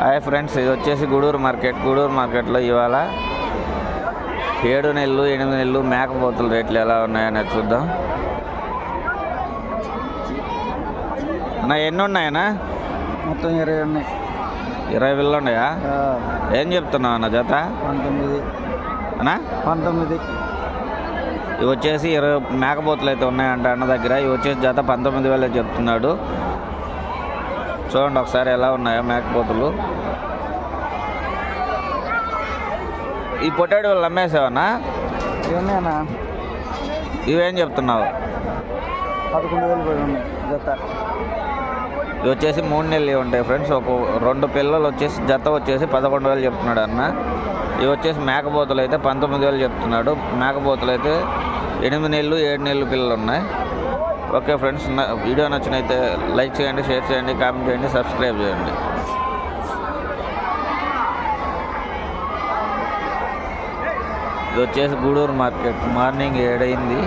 Hi friends ఇది వచ్చేసి Gudur market. Gudur మార్కెట్లో ఇవాళ ఏడు నెలలు ఎనిమిది నెలలు మేకపోతుల రేట్లు ఎలా ఉన్నాయనేది చూద్దాం. అన్న ఎన్ని ఉన్నాయన్నా? మొత్తం ఇరవై ఉన్నాయి. ఇరవై వేలు ఉన్నాయా? ఏం చెప్తున్నావు అన్న జత? పంతొమ్మిది. అన్నా? పంతొమ్మిది. ఇవి వచ్చేసి ఇరవై మేకపోతులు అయితే ఉన్నాయంట అన్న దగ్గర. ఇవి వచ్చేసి జత పంతొమ్మిది వేలు చెప్తున్నాడు. చూడండి ఒకసారి ఎలా ఉన్నాయో మేకపోతులు ఈ పొటాటో వాళ్ళు అమ్మేసావన్నా ఇవన్నాయన్నా ఇవేం చెప్తున్నావు? పదకొండు వేలు జత. ఇవి వచ్చేసి మూడు నెలలు ఉంటాయి ఫ్రెండ్స్. ఒక రెండు పిల్లలు వచ్చేసి జత వచ్చేసి పదకొండు వేలు చెప్తున్నాడు అన్న. ఇవి వచ్చేసి మేకపోతులు అయితే పంతొమ్మిది వేలు చెప్తున్నాడు. మేకపోతులు అయితే ఎనిమిది నెలలు ఏడు నెలలు పిల్లలు ఉన్నాయి. ఓకే ఫ్రెండ్స్ వీడియో నచ్చినైతే లైక్ చేయండి షేర్ చేయండి కామెంట్ చేయండి సబ్స్క్రైబ్ చేయండి. ఇది వచ్చేసి గూడూరు మార్కెట్. మార్నింగ్ ఏడైంది.